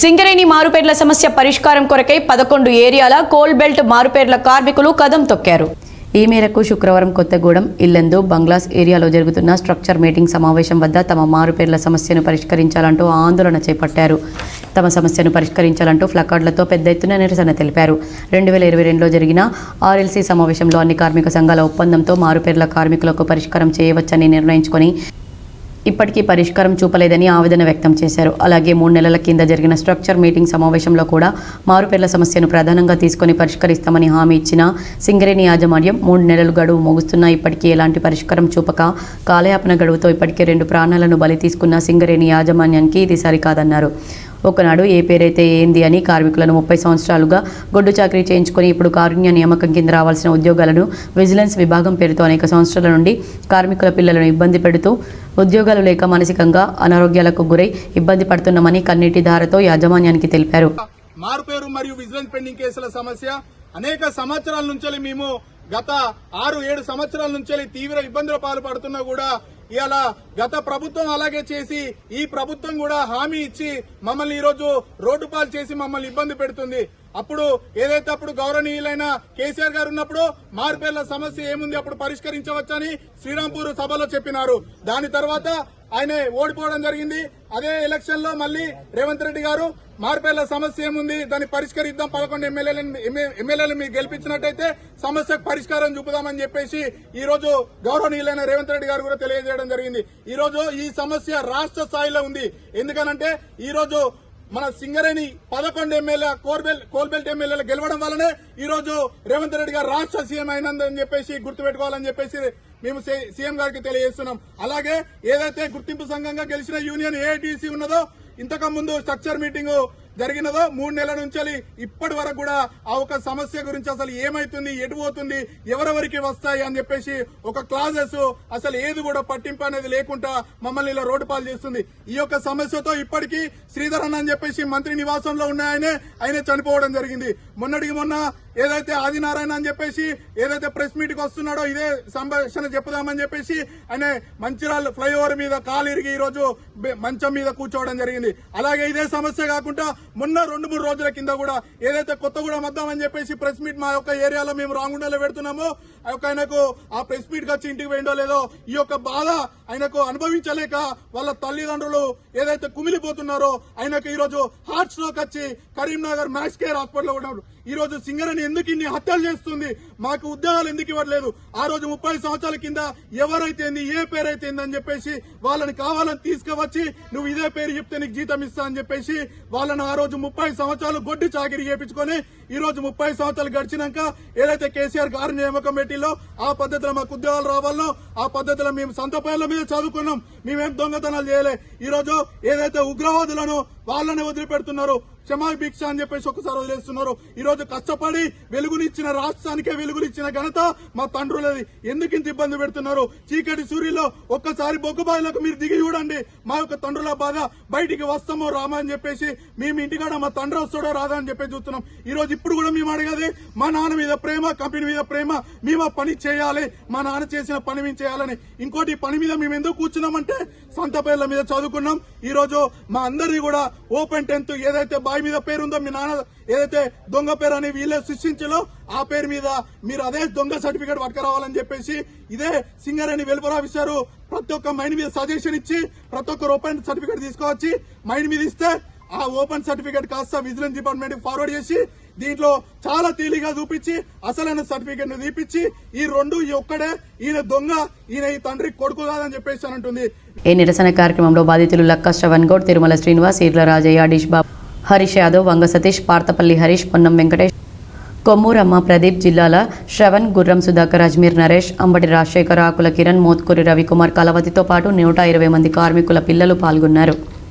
సింగరేణి మారుపేర్ల సమస్య పరిష్కారం కొరకై పదకొండు ఏరియాల కోల్ బెల్ట్ మారుపేర్ల కార్మికులు కదం తొక్కారు. ఈ మేరకు శుక్రవారం కొత్తగూడెం ఇల్లెందు బంగ్లాస్ ఏరియాలో జరుగుతున్న స్ట్రక్చర్ మీటింగ్ సమావేశం వద్ద తమ మారుపేర్ల సమస్యను పరిష్కరించాలంటూ ఆందోళన చేపట్టారు. తమ సమస్యను పరిష్కరించాలంటూ ఫ్లకార్డులతో పెద్ద ఎత్తున నిరసన తెలిపారు. రెండు వేల ఇరవై రెండులో జరిగిన ఆర్ఎల్సీ సమావేశంలో అన్ని కార్మిక సంఘాల ఒప్పందంతో మారుపేర్ల కార్మికులకు పరిష్కారం చేయవచ్చని నిర్ణయించుకొని ఇప్పటికీ పరిష్కారం చూపలేదని ఆవేదన వ్యక్తం చేశారు. అలాగే మూడు నెలల కింద జరిగిన స్ట్రక్చర్ మీటింగ్ సమావేశంలో కూడా మారుపేర్ల సమస్యను ప్రధానంగా తీసుకొని పరిష్కరిస్తామని హామీ ఇచ్చిన సింగరేణి యాజమాన్యం మూడు నెలలు గడువు ముగుస్తున్నా ఇప్పటికీ ఎలాంటి పరిష్కారం చూపక కాలయాపన గడువుతో ఇప్పటికే రెండు ప్రాణాలను బలి తీసుకున్న సింగరేణి యాజమాన్యానికి ఇది సరికాదన్నారు. ఒకనాడు ఏ పేరైతే ఏంది అని కార్మికులను ముప్పై సంవత్సరాలుగా గొడ్డు చాకరీ చేయించుకొని ఇప్పుడు కారుణ్య నియామకం కింద రావాల్సిన ఉద్యోగాలను విజిలెన్స్ విభాగం పేరుతో అనేక సంవత్సరాల నుండి కార్మికుల పిల్లలను ఇబ్బంది పెడుతూ ఉద్యోగాలు లేక మానసికంగా అనారోగ్యాలకు గురై ఇబ్బంది పడుతున్నామని కన్నీటి ధారతో యాజమాన్యానికి తెలిపారు. మారుపేరు మరియు విజిలెన్స్ పెండింగ్ కేసుల సమస్య అనేక సంవత్సరాల నుంచి మేము గత ఆరు ఏడు సంవత్సరాల నుంచి తీవ్ర ఇబ్బందుల పాల్పడుతున్నా కూడా ఇవాళ గత ప్రభుత్వం అలాగే చేసి ఈ ప్రభుత్వం కూడా హామీ ఇచ్చి మమ్మల్ని ఈరోజు రోడ్డు పాలు చేసి మమ్మల్ని ఇబ్బంది పెడుతుంది. అప్పుడు ఏదైతే అప్పుడు గౌరవనీయులైన కేసీఆర్ గారు ఉన్నప్పుడు మార్పేర్ల సమస్య ఏముంది అప్పుడు పరిష్కరించవచ్చని శ్రీరాంపూర్ సభలో చెప్పినారు. దాని తర్వాత ఆయన ఓడిపోవడం జరిగింది. అదే ఎలక్షన్లో మళ్ళీ రేవంత్ రెడ్డి గారు మార్పేళ్ళ సమస్య ఏముంది? దాన్ని పరిష్కరిద్దాం. పదకొండు ఎమ్మెల్యేలను ఎమ్మెల్యేలు మీరు గెలిపించినట్టయితే సమస్యకు పరిష్కారం చూపుదామని చెప్పేసి ఈ రోజు గౌరవనీయులైన రేవంత్ రెడ్డి గారు కూడా తెలియజేయడం జరిగింది. ఈ రోజు ఈ సమస్య రాష్ట్ర స్థాయిలో ఉంది. ఎందుకనంటే ఈ రోజు మన సింగరేణి పదకొండు ఎమ్మెల్యే కోర్బెల్ కోల్బెల్ట్ ఎమ్మెల్యేలు గెలవడం వల్లనే ఈ రోజు రేవంత్ రెడ్డి గారు రాష్ట్ర సీఎం అయినందని చెప్పేసి గుర్తుపెట్టుకోవాలని చెప్పేసి మేము సీఎం గారికి తెలియజేస్తున్నాం. అలాగే ఏదైతే గుర్తింపు సంఘంగా గెలిచిన యూనియన్ ఏఐటీసీ ఉన్నదో ఇంతకు ముందు స్ట్రక్చర్ మీటింగ్ జరిగినదో మూడు నెలల నుంచి ఇప్పటి వరకు కూడా ఆ ఒక సమస్య గురించి అసలు ఏమైతుంది ఎటు పోతుంది ఎవరెవరికి వస్తాయి అని చెప్పేసి ఒక క్లాజెస్ అసలు ఏది కూడా పట్టింపు అనేది లేకుండా మమ్మల్ని ఇలా రోడ్డు పాలు చేస్తుంది. ఈ యొక్క సమస్యతో ఇప్పటికీ శ్రీధర్ అని చెప్పేసి మంత్రి నివాసంలో ఉన్న ఆయనే ఆయన చనిపోవడం జరిగింది. మొన్నటికి మొన్న ఏదైతే ఆదినారాయణ అని చెప్పేసి ఏదైతే ప్రెస్ మీట్ వస్తున్నాడో ఇదే సంభాషణ చెప్పుదామని చెప్పేసి ఆయన మంచిరాల్ ఫ్లైఓవర్ మీద కాలు ఇరిగి మంచం మీద కూర్చోవడం జరిగింది. అలాగే ఇదే సమస్య కాకుండా మొన్న రెండు మూడు రోజుల కింద కూడా ఏదైతే కొత్తగూడెం వద్దామని చెప్పేసి ప్రెస్ మీట్ మా యొక్క ఏరియాలో మేము రాంగుండలో పెడుతున్నామో ఆ యొక్క ఆయనకు ఆ ప్రెస్ మీట్ వచ్చి ఇంటికి పోయిండో లేదో ఈ యొక్క బాధ ఆయనకు అనుభవించలేక వాళ్ళ తల్లిదండ్రులు ఏదైతే కుమిలిపోతున్నారో ఆయనకు ఈరోజు హార్ట్ స్ట్రోక్ వచ్చి కరీంనగర్ మ్యాక్స్ కేర్ హాస్పిటల్లో ఉన్నాడు ఈ రోజు సింగరేణి ఎందుకు ఇన్ని హత్యలు చేస్తుంది? మాకు ఉద్యోగాలు ఎందుకు ఇవ్వట్లేదు? ఆ రోజు ముప్పై సంవత్సరాల కింద ఎవరైతేంది ఏ పేరైతేంది అని చెప్పేసి వాళ్ళని కావాలని తీసుకువచ్చి నువ్వు ఇదే పేరు చెప్తే నీకు జీతం ఇస్తా అని చెప్పేసి వాళ్ళని ఆ రోజు ముప్పై సంవత్సరాలు గొడ్డి చాకిరి చేపించుకొని ఈ రోజు ముప్పై సంవత్సరాలు గడిచినాక ఏదైతే కేసీఆర్ గారు నియామకం పెట్టిలో ఆ పద్ధతిలో మాకు ఉద్యోగాలు రావాలనో ఆ పద్ధతిలో మేము సంత మీద చదువుకున్నాం. మేమేం దొంగతనాలు చేయలే. ఈ రోజు ఏదైతే ఉగ్రవాదులను వాళ్ళని వదిలిపెడుతున్నారు. క్షమా భిక్ష అని చెప్పేసి ఒకసారి వదిలేస్తున్నారు. ఈ రోజు కష్టపడి వెలుగునిచ్చిన రాష్ట్రానికే వెలుగునిచ్చిన ఘనత మా తండ్రులది. ఎందుకు ఇంత ఇబ్బంది పెడుతున్నారు? చీకటి సూర్యులో ఒక్కసారి బొగ్గుబాయిలకు మీరు దిగి చూడండి. మా యొక్క తండ్రుల బాధ బయటికి వస్తామో రామా అని చెప్పేసి మేము ఇంటికాడ మా తండ్రి వస్తాడో రాదా అని చెప్పేసి చూస్తున్నాం. ఈ రోజు ఇప్పుడు కూడా మేము అడగదే మా నాన్న మీద ప్రేమ కంపెనీ మీద ప్రేమ మేము పని చేయాలి మా నాన్న చేసిన పని మేము చేయాలని. ఇంకోటి పని మీద మేము ఎందుకు కూర్చున్నామంటే సొంత పేర్ల మీద చదువుకున్నాం. ఈ రోజు మా అందరిది కూడా ఓపెన్ టెన్త్ ఏదైతే బాయ్ మీద పేరు ఉందో మీ నాన్న ఏదైతే దొంగ పేరు అని వీళ్ళే సృష్టించాలో ఆ పేరు మీద మీరు అదే దొంగ సర్టిఫికేట్ పట్టుకురావాలని చెప్పేసి ఇదే సింగరేణి వెలుపల ప్రతి ఒక్క మైండ్ మీద సజెషన్ ఇచ్చి ప్రతి ఒక్కరు ఓపెన్ సర్టిఫికేట్ తీసుకొచ్చి మైండ్ మీద ఇస్తే ఆ ఓపెన్ సర్టిఫికేట్ కాస్త విజిలెన్స్ డిపార్ట్మెంట్ ఫార్వర్డ్ చేసి దీంట్లో చాలా తేలిగా చూపించి అసలైన సర్టిఫికేట్ను తీపిచ్చి ఈ రెండు ఒక్కడే ఈయన దొంగ ఈయన ఈ తండ్రి కొడుకు కాదని చెప్పేసి అంటుంది. ఈ నిరసన కార్యక్రమంలో బాధితులు లక్క శ్రవణ్ గౌడ్ తిరుమల శ్రీనివాస్ ఈర్ల రాజయ్య డిష్ బాబు హరీష్ యాదవ్ వంగ సతీష్ పార్తపల్లి హరీష్ పొన్నం వెంకటేష్ కొమ్మూరమ్మ ప్రదీప్ జిల్లాల శ్రవణ్ గుర్రం సుధాకర్ అజ్మీర్ నరేష్ అంబటి రాజశేఖర్ ఆకుల కిరణ్ మోత్కూరి రవికుమార్ కలవతితో పాటు నూట ఇరవై మంది కార్మికుల పిల్లలు పాల్గొన్నారు.